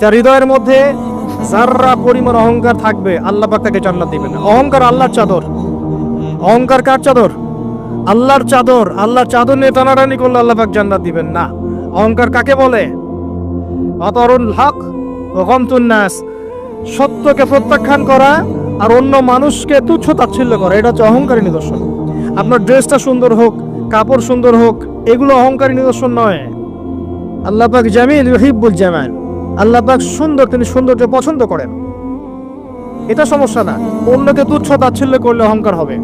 যার হৃদয়ের মধ্যে যাররা পরিমাণ অহংকার থাকবে, আল্লাহ পাক তাকে জান্নাত দিবেন। অহংকার আল্লাহর চাদর। অহংকার কার চাদর? আল্লাহর চাদর। আল্লাহর চাদর নিয়ে টানাটানি করলে আল্লাহ পাক জান্নাত দিবেন না। অহংকার কাকে বলে? অতরুল হক ও গমতুন নাস। সত্যকে প্রত্যাখ্যান করা আর অন্য মানুষকে তুচ্ছ তাচ্ছিল্য করা, এটা হচ্ছে অহংকারী নিদর্শন। আপনার ড্রেসটা সুন্দর হোক, কাপড় সুন্দর হোক, এগুলো অহংকারী নিদর্শন নয়। আল্লাহ পাক জামিল ইউহিব্বুল জামাল। আল্লাহ পাক সুন্দর, তিনি সৌন্দর্য পছন্দ করেন। এটা সমস্যা না। অন্যকে তুচ্ছ তাচ্ছিল্য করলে অহংকার হবে।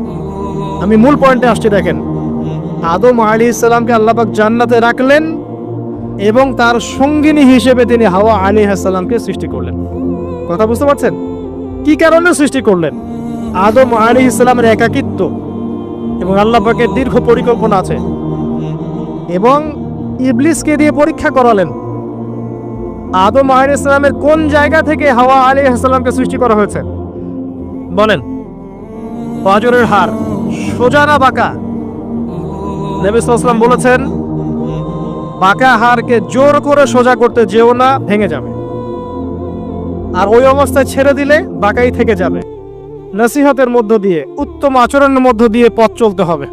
আমি মূল পয়েন্টে আসছি, দেখেন। আদম আলী ইসলামকে আল্লাহ পাক জান্নাতে রাখলেন এবং তার সঙ্গিনী হিসেবে তিনি হাওয়া আলী হাসালামকে সৃষ্টি করলেন। কথা বুঝতে পারছেন? কি কারণে সৃষ্টি করলেন? আদম আলী ইসলামের একাকিত্ব এবং আল্লাহ পাকের দীর্ঘ পরিকল্পনা আছে। এবং ইবলিসকে দিয়ে পরীক্ষা করালেন। আদম ইসলামের কোন জায়গা থেকে হাওয়া আলী ইসলামকে সৃষ্টি করা হয়েছে? বলেন পাজরের হার সোজা না বাঁকা? নবী সাল্লাম বলেছেন, বাঁকা হারকে জোর করে সোজা করতে যেও না, ভেঙে যাবে। আর ওই অবস্থায় ছেড়ে দিলে বাঁকাই থেকে যাবে। নসিহতের মধ্য দিয়ে, উত্তম আচরণের মধ্য দিয়ে পথ চলতে হবে।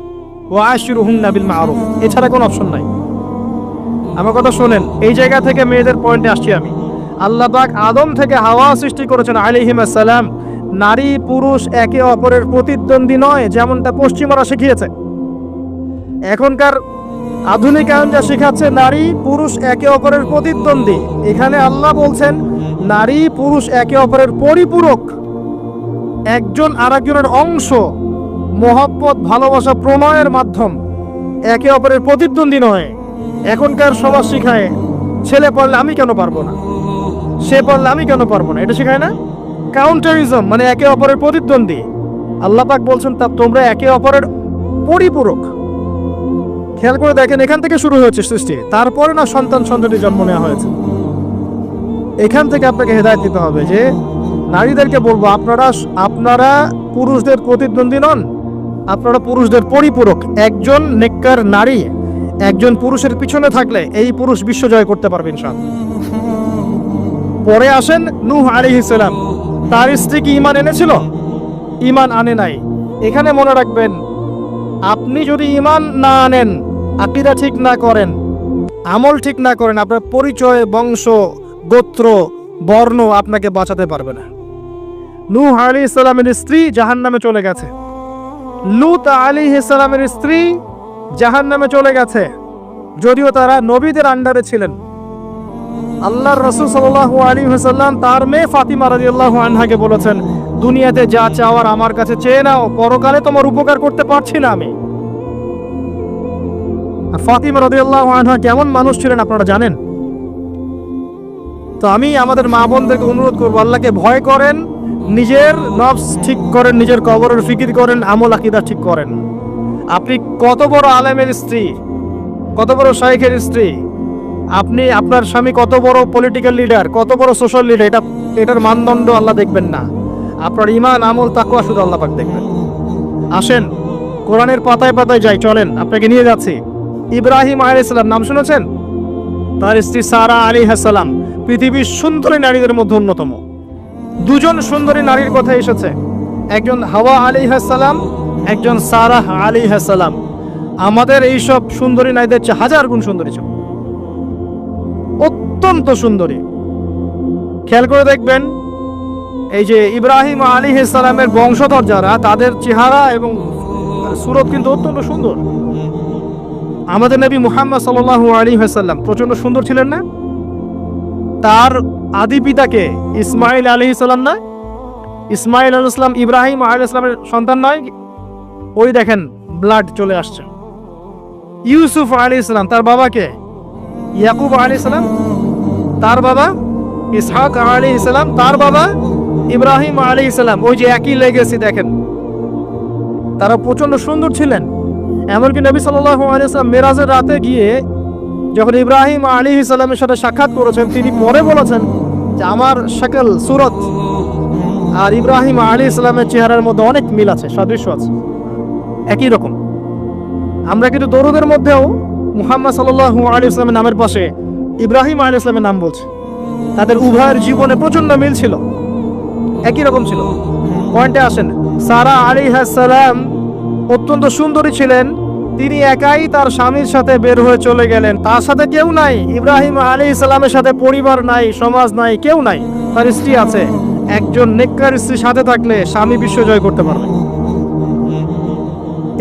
ও আশির হুম নাবিল মারুফ। এছাড়া কোনো অপশন নাই। আমার কথা শোনেন, এই জায়গা থেকে মেয়েদের পয়েন্টে আসছি আমি। আল্লাহ পাক আদম থেকে হাওয়া সৃষ্টি করেছেন আলিহিম আসসালাম। নারী, পুরুষ, একে অপরের প্রতিদ্বন্দ্বী নয়, যেমনটা পশ্চিমরা শিখিয়েছে। এখনকার আধুনিকায়ন যা শেখাচ্ছে, নারী, পুরুষ, একে অপরের প্রতিদ্বন্দ্বী। এখানে আল্লাহ বলছেন, নারী, পুরুষ, একে অপরের পরিপূরক। একজন আরেকজনের অংশ, মহব্বত, ভালোবাসা, প্রণয়ের মাধ্যম। একে অপরের প্রতিদ্বন্দ্বী নয়। এখনকার সমাজ শিখায়, ছেলে পড়লে আমি কেন পারব না? সে পড়লে আমি কেন পারব না? এটা শেখায় না? কাউন্টারিজম মানে একে অপরের প্রতিদ্বন্দ্বী। আল্লাহ পাক বলছেন, তা তোমরা একে অপরের পরিপূরক। খেয়াল করে দেখেন, এখান থেকে শুরু হয়েছে সৃষ্টি। তারপরে না সন্তান সন্ততি জন্ম নেওয়া হয়েছে। এখান থেকে আপনাকে হেদায়ত দিতে হবে যে, নারীদেরকে বলব, আপনারা আপনারা পুরুষদের প্রতিদ্বন্দ্বী নন, আপনারা পুরুষদের পরিপূরক। একজন নেককার নারী একজন পুরুষের পিছনে থাকলে এই পুরুষ বিশ্ব জয় করতে পারবেন সব পরে আসেন নূহ আলাইহিসসালাম তার স্ত্রী কি ইমান এনেছিল? ইমান আনে নাই। এখানে মনে রাখবেন, আপনি যদি ইমান না আনেন আকিরা ঠিক না করেন, আমল ঠিক না করেন, আপনার পরিচয়, বংশ, গোত্র, বর্ণ আপনাকে বাঁচাতে পারবে না। নূহ আলী ইসলামের স্ত্রী জাহান নামে চলে গেছে। লুত আলী ইসলামের স্ত্রী জাহান নামে চলে গেছে। যদিও তারা নবীদের আন্ডারে ছিলেন। আল্লাহর রসুল সাল্লাহ আলী হাসাল্লাম তার মেয়ে ফাতিমা রাজি আল্লাহ আনহাকে বলেছেন, দুনিয়াতে যা চাওয়ার আমার কাছে চেয়ে নাও, পরকালে তোমার উপকার করতে পারছি না আমি। ফাতিমা রাজি আল্লাহ আনহা কেমন মানুষ ছিলেন আপনারা জানেন? তো আমি আমাদের মা বোনদেরকে অনুরোধ করব, আল্লাহকে ভয় করেন, নিজের নফস ঠিক করেন, নিজের কবরের ফিকির করেন, আমল আকিদা ঠিক করেন। আপনি কত বড় আলেমের স্ত্রী, কত বড় শাইখের স্ত্রী, আপনি আপনার স্বামী কত বড় পলিটিক্যাল লিডার কত বড় সোশ্যাল লিডার এটা এটার মানদণ্ড আল্লাহ দেখবেন না। আপনার ইমান আমল তাকুয়া শুধু আল্লাহ পাক দেখবেন। আসেন, কোরআনের পাতায় পাতায় যাই, চলেন, আপনাকে নিয়ে যাচ্ছি। ইব্রাহিম আলাইসাল্লাম নাম শুনেছেন? তার স্ত্রী সারা আলী হাসালাম পৃথিবীর সুন্দরী নারীদের মধ্যে অন্যতম। দুজন সুন্দরী নারীর কথা এসেছে। একজন হাওয়া আলী হাসালাম একজন সারাহ আলী হাসালাম আমাদের এইসব সুন্দরী নারীদের চেয়ে হাজার গুণ সুন্দরী ছিল। অত্যন্ত সুন্দরী। খেয়াল করে দেখবেন, এই যে ইব্রাহিম আলী ইসলামের বংশধর যারা, তাদের চেহারা এবং সুরত কিন্তু অত্যন্ত সুন্দর। আমাদের নবী মুহাম্মদ সাল্লাহ আলী হাসাল্লাম প্রচণ্ড সুন্দর ছিলেন না? তার আদি পিতাকে ইসমাইল আলী ইসলাম না ইসমাইল আল ইসলাম ইব্রাহিম আলী ইসলামের সন্তান নয় ওই দেখেন ব্লাড চলে আসছে। ইউসুফ আলী ইসলাম তার বাবাকে ইয়াকুব আলী ইসলাম তার বাবা ইসহাক আলী ইসলাম তার বাবা ইব্রাহিম আলী ইসলাম ওই যে একই লেগেছি দেখেন। তারা প্রচণ্ড সুন্দর ছিলেন। এমনকি নবী সাল্লাহ আলিয়াল্লাম মেরাজের রাতে গিয়ে যখন ইব্রাহিম আলী ইসলামের সাথে সাক্ষাৎ করেছেন, তিনি পরে বলেছেন যে আমার শাকল, সুরত আর ইব্রাহিম আলী ইসলামের চেহারার মধ্যে অনেক মিল আছে, সাদৃশ্য আছে। একই রকম। আমরা কিন্তু দরুদের মধ্যেও মুহাম্মদ সাল্লাহ আলী ইসলামের নামের পাশে ইব্রাহিম আলী ইসলামের নাম বলছি। তাদের উভয়ের জীবনে প্রচণ্ড মিল ছিল। একই রকম ছিল। পয়েন্টে আসেন, সারা আলী সালাম অত্যন্ত সুন্দরী ছিলেন। তিনি একাই তার স্বামীর সাথে বের হয়ে চলে গেলেন। তার সাথে কেউ নাই, ইব্রাহিম আলী ইসলামের সাথে পরিবার নাই, সমাজ নাই, কেউ নাই। তার স্ত্রী আছে। একজন নেককার স্ত্রীর সাথে থাকলে স্বামী বিশ্ব জয় করতে পারবে।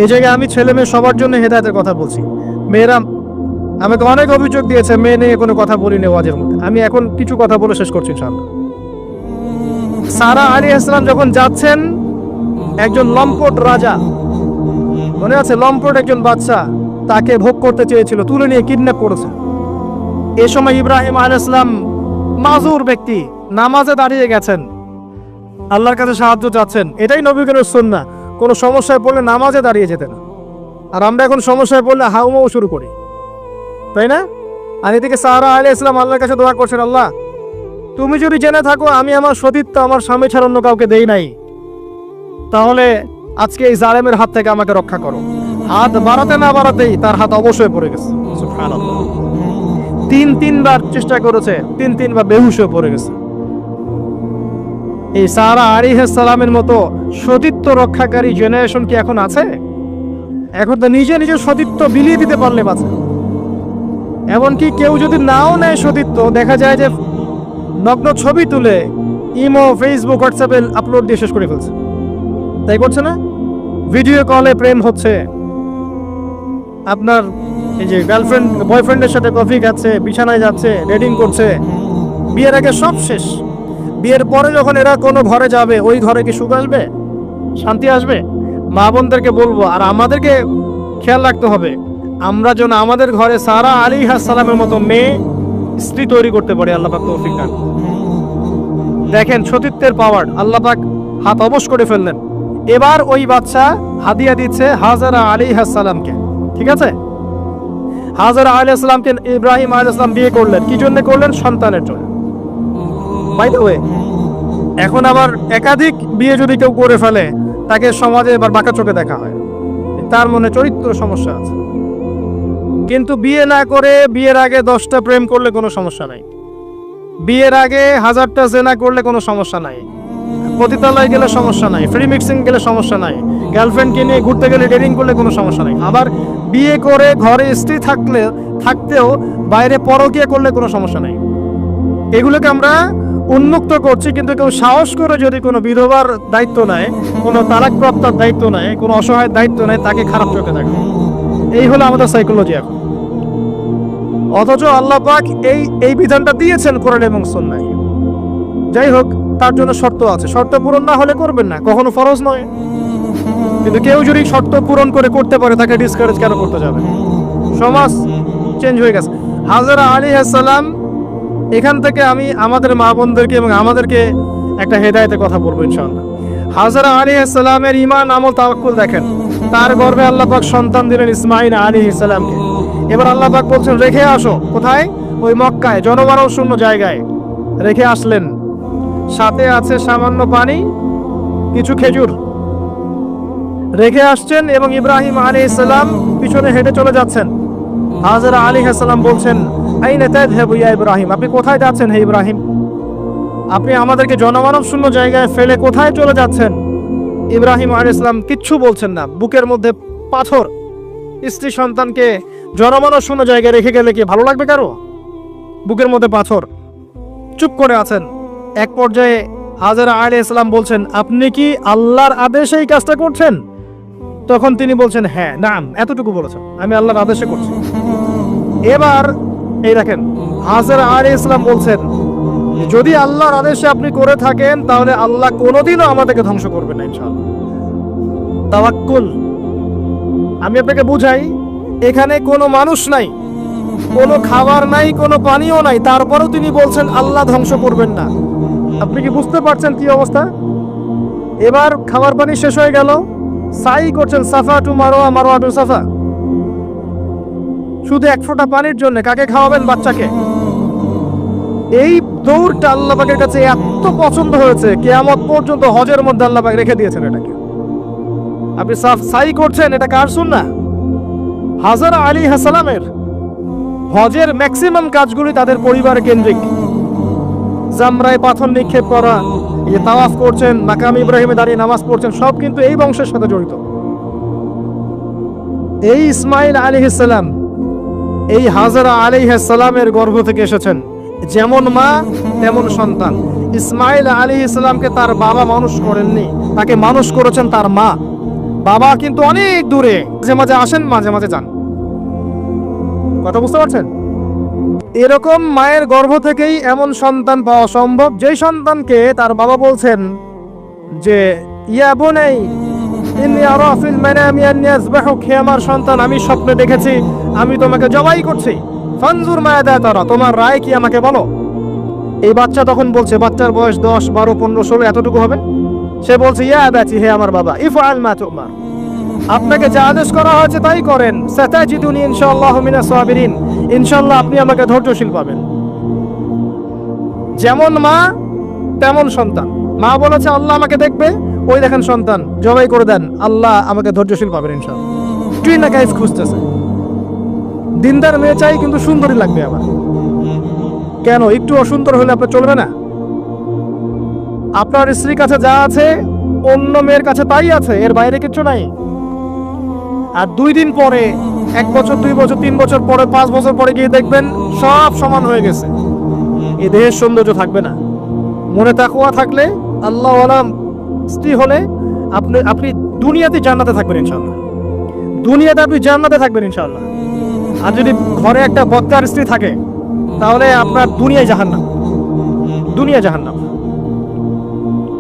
এই জায়গায় আমি ছেলে মেয়ে সবার জন্য হেদায়তের কথা বলছি। মেয়েরা আমাকে অনেক অভিযোগ দিয়েছে, মেয়ে নিয়ে কোনো কথা বলিনি ওয়াজের মধ্যে। আমি এখন কিছু কথা বলে শেষ করছি, ইনশাআল্লাহ। সারা আলী ইসলাম যখন যাচ্ছেন, একজন লম্পট রাজা, মনে আছে লম্পট একজন বাচ্চা তাকে ভোগ করতে চেয়েছিল, তুলে নিয়ে কিডন্যাপ করেছে। এ সময় ইব্রাহিম আল ইসলাম মাজুর ব্যক্তি, নামাজে দাঁড়িয়ে গেছেন। আল্লাহর কাছে সাহায্য চাচ্ছেন। এটাই নবীগণের সন্না কোনো সমস্যায় পড়লে নামাজে দাঁড়িয়ে যেতে না। আর আমরা এখন সমস্যায় পড়লে হাউমাও শুরু করি। তাই না? আর এদিকে সাহারা আলী ইসলাম আল্লাহর কাছে দোয়া করছেন, আল্লাহ, তুমি যদি জেনে থাকো আমি আমার সতীত্ব আমার স্বামী ছাড়া অন্য কাউকে দেই নাই, তাহলে আজকে এই জালেমের হাত থেকে আমাকে রক্ষা করো। হাত বাড়াতে না বাড়াতেই তার হাত অবশ্যই পড়ে গেছে। তিন তিনবার চেষ্টা করেছে, তিন তিনবার বেহুশ হয়ে পড়ে গেছে। এই সারা আলিহাসালামের মতো সতীত্ব রক্ষাকারী জেনারেশন কি এখন আছে? এখন তো নিজে নিজের সতীত্ব বিলিয়ে দিতে পারলে বাঁচে। এমনকি কেউ যদি নাও নেয় সতীত্ব, দেখা যায় যে নগ্ন ছবি তুলে ইমো ফেসবুক হোয়াটসঅ্যাপে আপলোড দিয়ে শেষ করে ফেলছে। তাই করছে না? ভিডিও কলে প্রেম হচ্ছে। আপনার এই যে গার্লফ্রেন্ড বয়ফ্রেন্ডের সাথে কফি খাচ্ছে, বিছানায় যাচ্ছে রেডিং করছে, বিয়ের আগে সব শেষ। বিয়ের পরে যখন এরা কোনো ঘরে যাবে, ওই ঘরে কি সুখ আসবে? শান্তি আসবে? মা বোনদেরকে বলব, আর আমাদেরকে খেয়াল রাখতে হবে, আমরা যেন আমাদের ঘরে সারা আলী সালামের মতো মেয়ে স্ত্রী তৈরি করতে পারি, আল্লাহ পাক তৌফিক দান। দেখেন, সতীত্বের পাওয়ার আল্লাহ পাক হাত অবশ করে ফেললেন। এবার ওই বাচ্চা হাদিয়া দিচ্ছে হাজারা আলী সালামকে, ঠিক আছে? হাজারা আলী সালামকে ইব্রাহিম আলী সালাম বিয়ে করলেন। কি জন্য করলেন? সন্তানের জন্য। বাই দ্য ওয়ে এখন আবার একাধিক বিয়ে যদি কেউ করে ফেলে, তাকে সমাজে এবার বাঁকা চোখে দেখা হয়। তার মনে চরিত্র সমস্যা আছে। কিন্তু বিয়ে না করে বিয়ের আগে দশটা প্রেম করলে কোনো সমস্যা নাই। বিয়ের আগে হাজারটা জেনা করলে কোনো সমস্যা নাই। পতিতালয় গেলে সমস্যা নাই ফ্রি মিক্সিং গেলে সমস্যা নাই গার্লফ্রেন্ডকে নিয়ে ঘুরতে গেলে ডেটিং করলে কোনো সমস্যা নাই। আবার বিয়ে করে ঘরে স্ত্রী থাকলে, থাকতেও বাইরে পরকিয়া করলে কোনো সমস্যা নাই। এগুলোকে আমরা উন্মুক্ত করছি, কিন্তু কেউ সাহস করে যদি কোনো বিধবার দায়িত্ব নেয়, কোনো তালাকপ্রাপ্তার দায়িত্ব নেয়, কোনো অসহায়ের দায়িত্ব নেয়, তাকে খারাপ চোখে দেখে। এই হলো আমাদের সাইকোলজি এখন। অথচ আল্লাহ পাক এই এই বিধানটা দিয়েছেন কোরআন এবং সন্ন্যায় যাই হোক, তার জন্য শর্ত আছে। শর্ত পূরণ না হলে করবেন না। কখনো ফরজ নয়। কিন্তু কেউ যদি শর্ত পূরণ করে করতে পারে, তাকে ডিসকারেজ কেন করতে যাবে? সমাজ চেঞ্জ হয়ে গেছে। হাজারা আলী সালাম এখান থেকে আমি আমাদের মা বোনদেরকে এবং আমাদেরকে একটা হেদায়েতের কথা বলব ইনশাআল্লাহ। হাজারা আলী সালামের ইমান আমল, তাওয়াক্কুল দেখেন। তার গর্বে আল্লাহ পাক সন্তান দিলেন ইসমাইল আলী সালামকে। এবার আল্লাহ পাক বলছেন, রেখে আসো। কোথায়? ওই মক্কায় জনমানব শূন্য জায়গায়। রেখে আসলেন। সাথে আছে সামান্য পানি, কিছু খেজুর। রেখে আসছেন এবং ইব্রাহিম আলী ইসলাম পিছনে হেঁটে চলে যাচ্ছেন। হাজারা আলী সালাম বলছেন আইনে তাদহাবু ইয়া ইব্রাহিম? আপনি কোথায় যাচ্ছেন হে ইব্রাহিম? আপনি আমাদেরকে জনমানব শূন্য জায়গায় ফেলে কোথায় চলে যাচ্ছেন? ইব্রাহিম আলী ইসলাম কিচ্ছু বলছেন না। বুকের মধ্যে পাথর। স্ত্রী সন্তানকে জনমানব শূন্য জায়গায় রেখে গেলে কি ভালো লাগবে কারও? বুকের মধ্যে পাথর। চুপ করে আছেন। এক পর্যায়ে হাজারা আলী ইসলাম বলছেন, আপনি কি আল্লাহর আদেশে এই কাজটা করছেন? তখন তিনি বলছেন হ্যাঁ নাম, এতটুকু বলেছেন। আমি আল্লাহর আদেশে করছি। এবার এই দেখেন, হাজার আলী ইসলাম বলছেন, যদি আল্লাহর আদেশে আপনি করে থাকেন, তাহলে আল্লাহ কোনোদিনও আমাদেরকে ধ্বংস করবেন না, ইনশাআল্লাহ। তাওয়াক্কুল। আমি আপনাকে বুঝাই, এখানে কোনো মানুষ নাই, কোনো খাবার নাই, কোনো পানিও নাই, তারপরেও তিনি বলছেন, আল্লাহ ধ্বংস করবেন না। আপনি কি বুঝতে পারছেন কি অবস্থা? এবার খাবার পানি শেষ হয়ে গেল, সাই করছেন, Safa to Marwa Marwa to Safa. শুধু এক ফোঁটা পানির জন্য কাকে খাওয়াবেন বাচ্চাকে? এই দৌড়টা আল্লাহবাকের কাছে এত পছন্দ হয়েছে, কেয়ামত পর্যন্ত হজের মধ্যে আল্লাহবাক রেখে দিয়েছেন এটাকে। আপনি সাফ সাই করছেন, এটা কার শুন না হাজার আলী হাসালামের হজের ম্যাক্সিমাম কাজগুলি তাদের পরিবার কেন্দ্রিক। জামরায় পাথর নিক্ষেপ করা, এই তাওয়াফ করছেন, মাকাম ইব্রাহিমে দাঁড়িয়ে নামাজ পড়ছেন, সব কিন্তু এই বংশের সাথে জড়িত। এই ইসমাইল আলিহিসাল্লাম এই হাজারা আলিহাসাল্লামের গর্ভ থেকে এসেছেন। যেমন মা, তেমন সন্তান। ইসমাইল আলী ইসলামকে তার বাবা মানুষ করেননি, তাকে মানুষ করেছেন তার মা। বাবা কিন্তু অনেক দূরে, মাঝে মাঝে আসেন, মাঝে মাঝে যান। কথা বুঝতে পারছেন? এরকম মায়ের গর্ভ থেকেই এমন সন্তান পাওয়া সম্ভব। যেই সন্তানকে তার বাবা বলছেন যে, ইয়া বোনাই আমি স্বপ্নে দেখেছি, আমি তোমাকে জবাই করছি। ফানজুর মায়াদা তারা, তোমার রায় কি আমাকে বলো? এই বাচ্চা তখন বলছে, বাচ্চার বয়স দশ, বারো, পনেরো, ষোলো, এতটুকু হবে? সে বলছে, ইয়া আবাতি হে আমার বাবা, ইফআল মা তুমার আপনাকে যা আদেশ করা হয়েছে তাই করেন। সাতাজিদুনি ইনশাআল্লাহ মিনাস সাবিরিন। ইনশাআল্লাহ আপনি আমাকে ধৈর্যশীল পাবেন। যেমন মা, তেমন সন্তান। মা বলেছে, আল্লাহ আমাকে দেখবে। ওই দেখেন সন্তান, জবাই করে দেন, আল্লাহ আমাকে ধৈর্যশীল পাবেন ইনশাআল্লাহ। তুই না খুঁজতেছে। দিনদার মেয়ে চাই, কিন্তু সুন্দরী লাগবে আবার কেন? একটু অসুন্দর হলে আপনার চলবে না? আপনার স্ত্রীর কাছে যা আছে, অন্য মেয়ের কাছে তাই আছে, এর বাইরে কিছু নাই। আর দুই দিন পরে, এক বছর, দুই বছর, তিন বছর পরে, পাঁচ বছর পরে গিয়ে দেখবেন, সব সমান হয়ে গেছে। এই দেহের সৌন্দর্য থাকবে না। মনে তাকুয়া থাকলে আল্লাহ আলাম স্ত্রী হলে আপনি আপনি দুনিয়াতে জান্নাতে থাকবেন ইনশাল্লাহ দুনিয়াতে আপনি জান্নাতে থাকবেন ইনশাল্লাহ আর যদি ঘরে একটা বক্তার স্ত্রী থাকে, তাহলে আপনার দুনিয়ায় জাহান্নাম। দুনিয়া জাহান্নাম।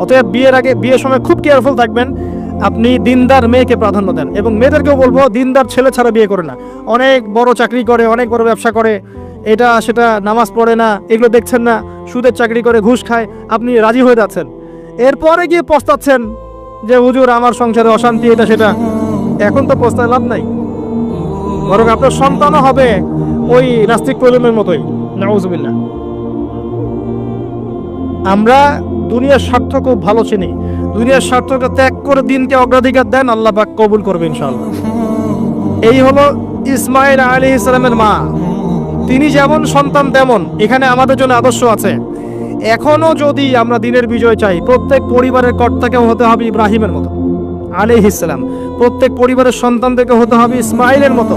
অতএব বিয়ের আগে, বিয়ের সময় খুব কেয়ারফুল থাকবেন। আপনি দিনদার মেয়েকে প্রাধান্য দেন। এবং মেয়েদেরকেও বলব, দিনদার ছেলে ছাড়া বিয়ে করে না। অনেক বড় চাকরি করে, অনেক বড় ব্যবসা করে। এটা, সেটা, নামাজ পড়ে না, এগুলো দেখছেন না। সুদের চাকরি করে, ঘুষ খায়। আপনি রাজি হয়ে যাচ্ছেন। এরপরে গিয়ে পস্তাচ্ছেন যে, হুজুর, আমার সংসারে অশান্তি, এটা সেটা। এখন তো পস্তায় লাভ নাই। বরং আপনার সন্তানও হবে ওই নাস্তিক প্রজন্মের মতোই। নাউজুবিল্লাহ। আমরা দুনিয়ার স্বার্থ খুব ভালো চিনি। দুনিয়ার স্বার্থটা ত্যাগ করে দিনকে অগ্রাধিকার দেন আল্লাহ পাক কবুল করবে ইনশাআল্লাহ। এই হলো ইসমাইল আলী ইসলামের মা। তিনি যেমন সন্তান, তেমন এখানে আমাদের জন্য আদর্শ আছে। এখনও যদি আমরা দিনের বিজয় চাই, প্রত্যেক পরিবারের কর্তাকেও হতে হবে ইব্রাহিমের মতো আলিহ ইসলাম প্রত্যেক পরিবারের সন্তানদেরকে হতে হবে ইসমাইলের মতো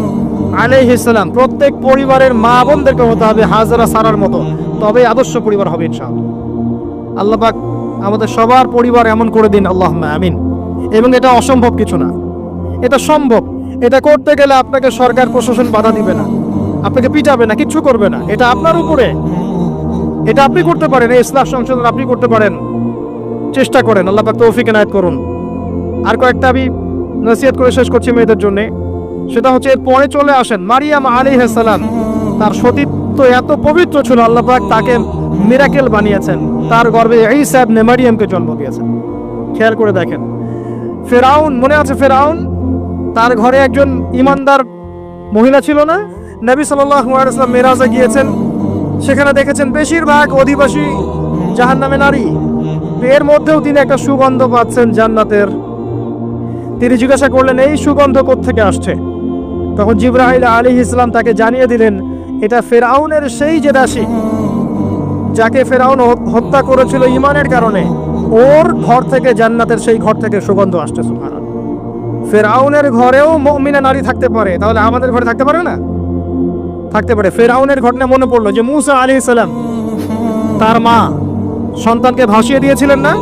আলিহ ইসলাম প্রত্যেক পরিবারের মা বোনদেরকে হতে হবে হাজারা সারার মতো। তবে আদর্শ পরিবার হবে ইনশাআল্লাহ। আল্লাহ পাক আমাদের সবার পরিবার এমন করে দিন আল্লাহ আমিন। এবং এটা অসম্ভব কিছু না। এটা সম্ভব। এটা করতে গেলে আপনাকে সরকার প্রশাসন বাধা দিবে না। আপনাকে পিটাবে না, কিচ্ছু করবে না। এটা আপনার উপরে। এটা আপনি করতে পারেন, এই ইসলাম সংশোধন আপনি করতে পারেন। চেষ্টা করেন, আল্লাহ পাক তৌফিক এনায়েত করুন। আর কয়েকটা আমি নসিহত করে শেষ করছি মেয়েদের জন্য। সেটা হচ্ছে পরে চলে আসেন মারিয়াম আলী সালাম। তার সতীত্ব এত পবিত্র ছিল, আল্লাহ পাক তাকে মিরাকেল বানিয়েছেন। তার গর্ভে এই সাহেব মারিয়ামকে জন্ম দিয়েছেন। খেয়াল করে দেখেন। ফেরাউন, মনে আছে ফেরাউন? তার ঘরে একজন ইমানদার মহিলা ছিল না? নবী সাল্লাম মেরাজে গিয়েছেন। সেখানে দেখেছেন বেশিরভাগ অধিবাসী জাহান্নামে নারী। এর মধ্যেও তিনি একটা সুগন্ধ পাচ্ছেন জান্নাতের। তিনি জিজ্ঞাসা করলেন, এই সুগন্ধ থেকে আসছে? তখন জিব্রাহিল আলী ইসলাম তাকে জানিয়ে দিলেন, এটা ফেরাউনের সেই যে দাসী, যাকে ফেরাউন হত্যা করেছিল ইমানের কারণে। ওর ঘর থেকে জান্নাতের সেই ঘর থেকে সুগন্ধ আসছে, সুবহানাল্লাহ। ফেরাউনের ঘরেও মমিনা নারী থাকতে পারে। তাহলে আমাদের ঘরে থাকতে পারে না? থাকতে পারে। ফেরাউনের ঘটনা মনে পড়ল যে মুসা আলী ইসলাম তার মা সন্তানকে ভাসিয়ে দিয়েছিলেন না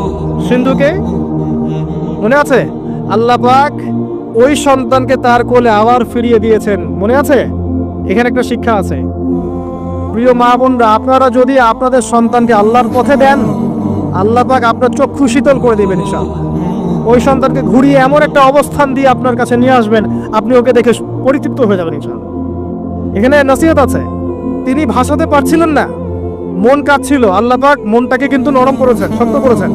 সিন্ধুকে? মনে আছে? আল্লাহ পাক ওই সন্তানকে তার কোলে আবার ফিরিয়ে দিয়েছেন। মনে আছে? এখানে একটা শিক্ষা আছে। প্রিয় মা বোনরা, আপনারা যদি আপনাদের সন্তানকে আল্লাহর পথে দেন, আল্লাহ পাক আপনার চক্ষু শীতল করে দেবেন ইনশাআল্লাহ। ওই সন্তানকে ঘুরিয়ে এমন একটা অবস্থান দিয়ে আপনার কাছে নিয়ে আসবেন, আপনি ওকে দেখে পরিতৃপ্ত হয়ে যাবেন ইনশাআল্লাহ। এখানে নসিহত আছে। তিনি ভাসাতে পারছিলেন না। মন কাঁদছিল। আল্লাহ পাক মনটাকে কিন্তু নরম করেছেন, শক্ত করেছেন।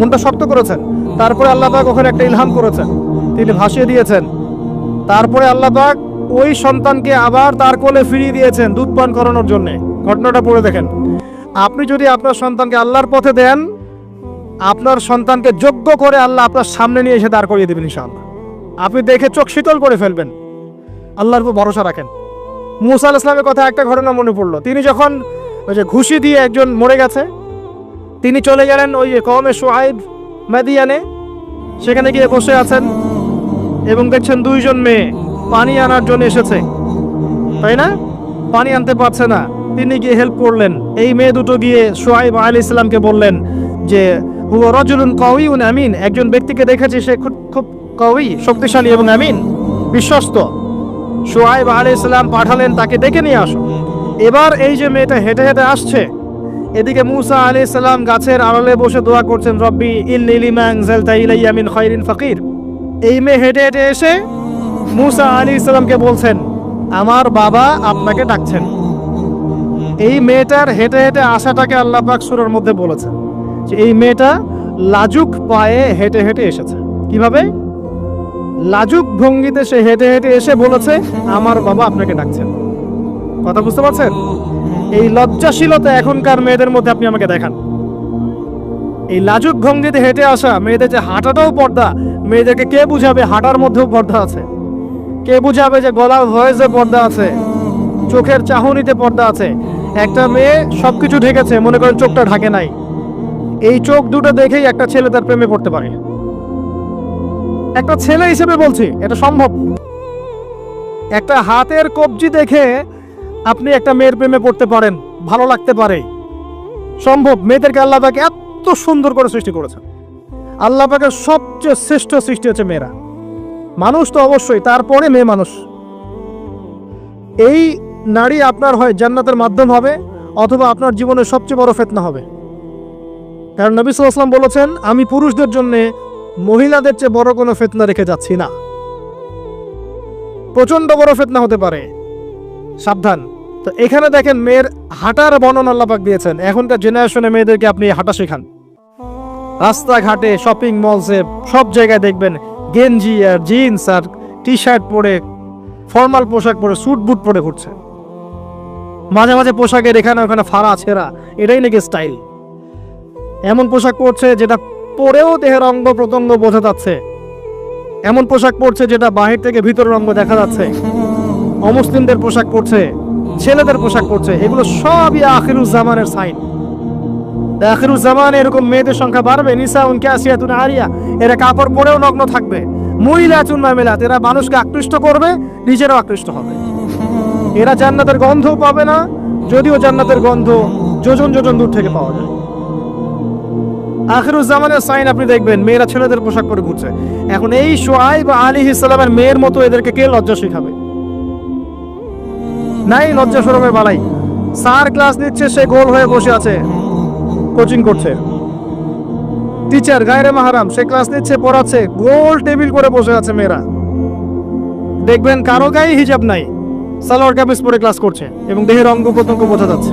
মনটা শক্ত করেছেন। তারপরে আল্লাহ পাক ওখানে একটা ইলহাম করেছেন। তিনি ভাসিয়ে দিয়েছেন। তারপরে আল্লাহ পাক ওই সন্তানকে আবার তার কোলে ফিরিয়ে দিয়েছেন দুধ পান করানোর জন্য। ঘটনাটা পড়ে দেখেন। আপনি যদি আপনার সন্তানকে আল্লাহর পথে দেন, আপনার সন্তানকে যোগ্য করে আল্লাহ আপনার সামনে নিয়ে এসে দাঁড় করিয়ে দেবেন ইনশাআল্লাহ। আপনি দেখে চোখ শীতল করে ফেলবেন। আল্লাহর উপর ভরসা রাখেন। মুসা ইসলামের কথা একটা ঘটনা মনে পড়ল। তিনি যখন ওই যে ঘুষি দিয়ে একজন মরে গেছে, তিনি চলে গেলেন ওই যে কমে সোহাইব মাদিয়ানে। সেখানে গিয়ে বসে আছেন এবং দেখছেন দুইজন মেয়ে পানি আনার জন্য এসেছে। তাই না? পানি আনতে পারছে না। তিনি গিয়ে হেল্প করলেন। এই মেয়ে দুটো গিয়ে সোহাইব আলী ইসলামকে বললেন যে, হুয়া রজুলুন কউইউন আমিন। একজন ব্যক্তিকে দেখেছি সে খুব খুব কউই শক্তিশালী এবং আমিন, বিশ্বস্ত। সোহাইব আলী ইসলাম পাঠালেন, তাকে ডেকে নিয়ে আসো। এবার এই যে মেয়েটা হেঁটে হেঁটে আসছে, এদিকে মুসা আলী ইসলাম গাছের আড়ালে বসে দোয়া করছেন, রব্বি মিন খায়রিন এই মেয়ে হেঁটে হেঁটে এসে মুসা আলী ইসলামকে বলছেন, আমার বাবা আপনাকে ডাকছেন। এই মেয়েটার হেঁটে হেঁটে আসাটাকে আল্লাহ পাক সুরের মধ্যে বলেছেন যে, এই মেয়েটা লাজুক পায়ে হেঁটে হেঁটে এসেছে। কীভাবে? লাজুক ভঙ্গিতে সে হেঁটে হেঁটে এসে বলেছে, আমার বাবা আপনাকে ডাকছেন। কথা বুঝতে পারছেন? এই লজ্জাশীলতা এখনকার মেয়েদের মধ্যে আপনি আমাকে দেখান। এই লাজুক ভঙ্গিতে হেঁটে আসা মেয়েদের যে হাঁটাটাও পর্দা, মেয়েদেরকে কে বুঝাবে হাঁটার মধ্যেও পর্দা আছে? কে বুঝাবে যে গলার ভয়েসে পর্দা আছে? চোখের চাহনিতে পর্দা আছে? একটা মেয়ে সবকিছু ঢেকেছে, মনে করেন চোখটা ঢাকে নাই। এই চোখ দুটো দেখেই একটা ছেলে তার প্রেমে পড়তে পারে। একটা ছেলে হিসেবে বলছি, এটা সম্ভব। একটা হাতের কবজি দেখে আপনি একটা মেয়ের প্রেমে পড়তে পারেন, ভালো লাগতে পারে। সম্ভব, মেয়েদেরকে আল্লাহ পাকে এত সুন্দর করে সৃষ্টি করেছেন। আল্লাহ পাকের সবচেয়ে শ্রেষ্ঠ সৃষ্টি হচ্ছে মেয়েরা। মানুষ তো অবশ্যই, তারপরে মেয়ে মানুষ। এই নারী আপনার হয় জান্নাতের মাধ্যম হবে, অথবা আপনার জীবনের সবচেয়ে বড় ফেতনা হবে। কারণ নবী সাল্লাম বলেছেন, আমি পুরুষদের জন্য মহিলাদের চেয়ে বড় কোনো ফেতনা রেখে যাচ্ছি না। প্রচণ্ড বড় ফেতনা হতে পারে। সাবধান। তো এখানে দেখেন মেয়ের হাঁটার বর্ণনা আল্লাপাক দিয়েছেন। এখনকার জেনারেশনে মেয়েদেরকে আপনি হাঁটা শেখান। রাস্তাঘাটে শপিং মলসে সব জায়গায় দেখবেন গেঞ্জি আর জিন্স আর টি শার্ট পরে ফর্মাল পোশাক পরে স্যুট বুট পরে ঘুরছে। মাঝে মাঝে পোশাকের এখানে ওখানে ফাড়া ছেঁড়া, এটাই নাকি স্টাইল এমন পোশাক পরছে যেটা পরেও দেহের অঙ্গ প্রত্যঙ্গ বোঝা যাচ্ছে। এমন পোশাক পরছে যেটা বাহির থেকে ভিতরের অঙ্গ দেখা যাচ্ছে। অমুসলিমদের পোশাক পরছে, ছেলেদের পোশাক পরছে, এগুলো সবই আখিরুজ জামানের সাইন। এরকম মেয়েদের সংখ্যা বাড়বে নিসা আরিয়া, এরা কাপড় পরেও নগ্ন থাকবে। মহিলা চুন্মা মেলাত এরা মানুষকে আকৃষ্ট করবে, নিজেরাও আকৃষ্ট হবে। এরা জান্নাতের গন্ধও পাবে না, যদিও জান্নাতের গন্ধ যোজন যোজন দূর থেকে পাওয়া যায়। আখিরুজ্জামানের সাইন আপনি দেখবেন, মেয়েরা ছেলেদের পোশাক পরে ঘুরছে। এখন এই সোয়াইব আলী ইসলামের মেয়ের মতো এদেরকে কে লজ্জা শিখাবে? নাই লজ্জা সরমের বালাই। স্যার ক্লাস নিচ্ছে, সে গোল হয়ে বসে আছে, কোচিং করছে। টিচার গায়রে মাহারাম, সে ক্লাস নিচ্ছে, পড়াচ্ছে, গোল টেবিল করে বসে আছে মেয়েরা। দেখবেন কারও গায়ে হিজাব নাই, সালোয়ার কামিজ পরে ক্লাস করছে এবং দেহের অঙ্গ প্রত্যঙ্গ বোঝা যাচ্ছে।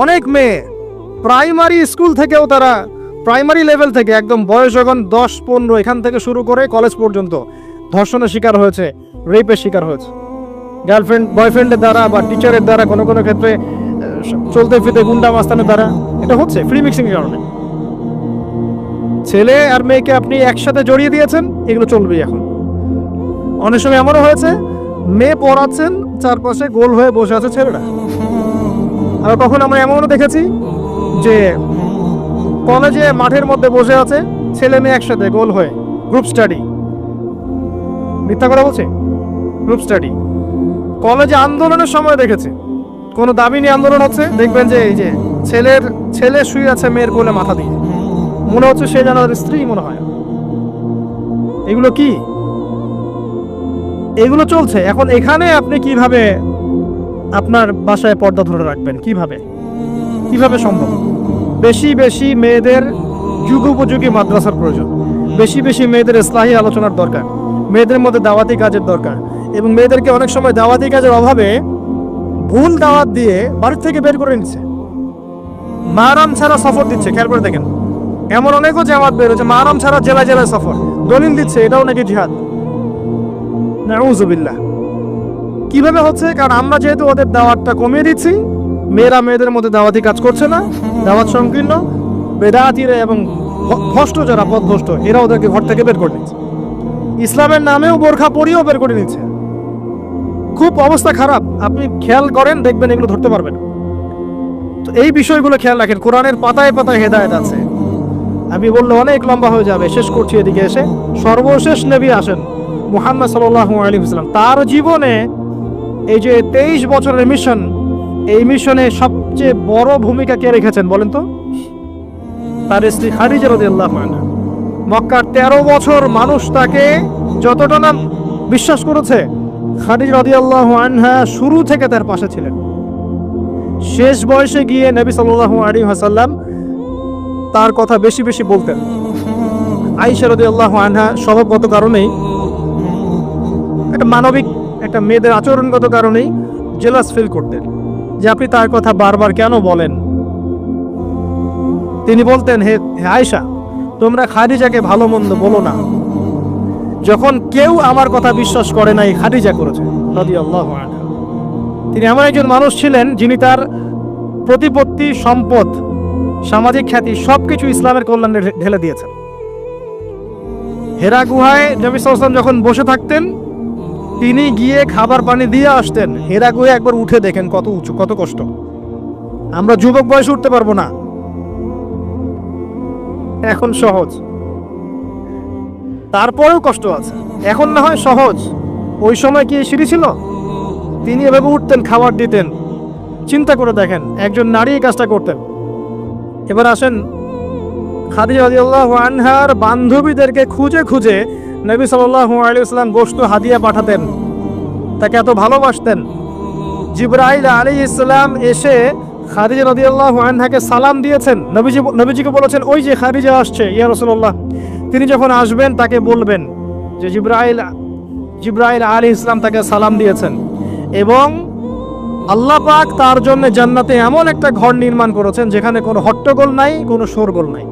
অনেক মেয়ে। প্রাইমারি স্কুল থেকেও তারা, প্রাইমারি লেভেল থেকে একদম বয়স যখন দশ, পনেরো, এখান থেকে শুরু করে কলেজ পর্যন্ত ধর্ষণের শিকার হয়েছে, রেপের শিকার হয়েছে। গার্লফ্রেন্ড, বয়ফ্রেন্ডের দ্বারা বা টিচারের দ্বারা কোনো কোনো ক্ষেত্রে চলতে ফিরতে গুন্ডা মাস্তানের দ্বারা এটা হচ্ছে ফ্রি মিক্সিং কারণে। ছেলে আর মেয়েকে আপনি একসাথে জড়িয়ে দিয়েছেন, এগুলো চলবেই এখন। অনেক সময় এমনও হয়েছে, মেয়ে পড়াচ্ছেন, চারপাশে গোল হয়ে বসে আছে ছেলেরা। আর কখন আমরা এমনও দেখেছি যে কলেজে মাঠের মধ্যে বসে আছে ছেলে মেয়ে একসাথে গোল হয়ে গ্রুপ স্টাডি মিথ্যা কথা বলছে? গ্রুপ স্টাডি কলেজে আন্দোলনের সময় দেখেছে। কোনো দাবি নিয়ে আন্দোলন হচ্ছে? দেখবেন যে এই যে ছেলের, ছেলে শুয়ে আছে মেয়ের কোলে মাথা দিয়ে। মনে হচ্ছে সে যেন স্ত্রী মনে হয়। এগুলো কি? এগুলো চলছে। এখন এখানে আপনি কীভাবে আপনার বাসায় পর্দা ধরে রাখবেন, কীভাবে? কীভাবে সম্ভব? বেশি বেশি মেয়েদের যুগোপযোগী মাদ্রাসার প্রয়োজন। বেশি বেশি মেয়েদের ইসলাহী আলোচনার দরকার, মেয়েদের মধ্যে দাওয়াতি কাজের দরকার এবং মেয়েদেরকে অনেক সময় দাওয়াতি কাজের অভাবে ভুল দাওয়াত দিয়ে বাড়ির থেকে বের করে নিচ্ছে। মারাম ছাড়া সফর দিচ্ছে, খেয়াল করে দেখেন। এমন অনেকও জামাত বেরোচ্ছে মারাম ছাড়া জেলা জেলায় সফর। দলিল দিচ্ছে, এটাও নাকি জিহাদ। নাউজুবিল্লাহ। কীভাবে হচ্ছে? কারণ আমরা যেহেতু ওদের দাওয়াতটা কমিয়ে দিচ্ছি, মেয়েরা মেয়েদের মধ্যে দাওয়াতি কাজ করছে না, দাওয়াত সংকীর্ণ বেদাতিরা এবং ভ- ভ্রষ্ট যারা পথভ্রষ্ট এরা ওদেরকে ঘর থেকে বের করে নিচ্ছে। ইসলামের নামেও বোরখা পরিয়েও বের করে নিচ্ছে। খুব অবস্থা খারাপ। আপনি খেয়াল করেন, দেখবেন এগুলো ধরতে পারবেন তো এই বিষয়গুলো খেয়াল রাখেন। কোরআনের পাতায় পাতায় হেদায়েত আছে। আমি বললে অনেক লম্বা হয়ে যাবে। শেষ করছি এদিকে এসে। সর্বশেষ নবী আসেন, মুহাম্মদ সাল্লাল্লাহু আলী ওয়াসাল্লাম। তার জীবনে এই যে তেইশ বছরের মিশন, এই মিশনে সবচেয়ে বড় ভূমিকা কে রেখেছেন বলেন তো? তার স্ত্রী খাদিজা আনহা। মক্কার তেরো বছর মানুষ তাকে যতটা না বিশ্বাস করেছে, খাদিজা রাদিয়াল্লাহু আনহা শুরু থেকে তার পাশে ছিলেন। শেষ বয়সে গিয়ে নবী সাল্লাল্লাহু আলাইহি তার কথা বেশি বেশি বলতেন। আয়েশা রাদিয়াল্লাহু আনহা স্বভাবগত কারণেই একটা মানবিক একটা মেয়েদের আচরণগত কারণেই জেলাস ফিল করতেন, যে আপনি তার কথা বারবার কেন বলেন? তিনি বলতেন, হে আয়েশা, তোমরা খাদিজাকে ভালো মন্দ বলো না। যখন কেউ আমার কথা বিশ্বাস করে নাই, খাদিজা করেছে তিনি এমন একজন মানুষ ছিলেন যিনি তার প্রতিপত্তি, সম্পদ, সামাজিক খ্যাতি সবকিছু ইসলামের কল্যাণে ঢেলে দিয়েছেন। হেরা গুহায় নবী সাল্লাল্লাহু যখন বসে থাকতেন তিনি গিয়ে খাবার পানি দিয়ে আসতেন। হেরা গুহায় একবার উঠে দেখেন কত উঁচু, কত কষ্ট। আমরা যুবক বয়সে উঠতে পারব না। এখন সহজ। তারপরেও কষ্ট আছে। এখন না হয় সহজ। ওই সময় কি সিঁড়ি ছিল? তিনি এভাবে উঠতেন, খাবার দিতেন। চিন্তা করে দেখেন, একজন নারী এই কাজটা করতেন। এবার আসেন খাদিজা রাদিয়াল্লাহু আনহার বান্ধবীদেরকে খুঁজে খুঁজে নবী সাল্লাল্লাহু আলাইহি ওয়াসাল্লাম গোশত হাদিয়া পাঠাতেন। তাকে এত ভালোবাসতেন। জিব্রাইল আলাইহিস সালাম এসে খাদিজা রাদিয়াল্লাহু আনহাকে সালাম দিয়েছেন। নবীজি, নবীজিকে বলেছেন, ওই যে খাদিজা আসছে, ইয়া রাসূলুল্লাহ। তিনি যখন আসবেন, তাকে বলবেন যে, জিব্রাইল জিব্রাইল আলী ইসলাম তাকে সালাম দিয়েছেন এবং আল্লাহ পাক তার জন্য জান্নাতে এমন একটা ঘর নির্মাণ করেছেন যেখানে কোনো হট্টগোল নাই, কোনো শোরগোল নাই।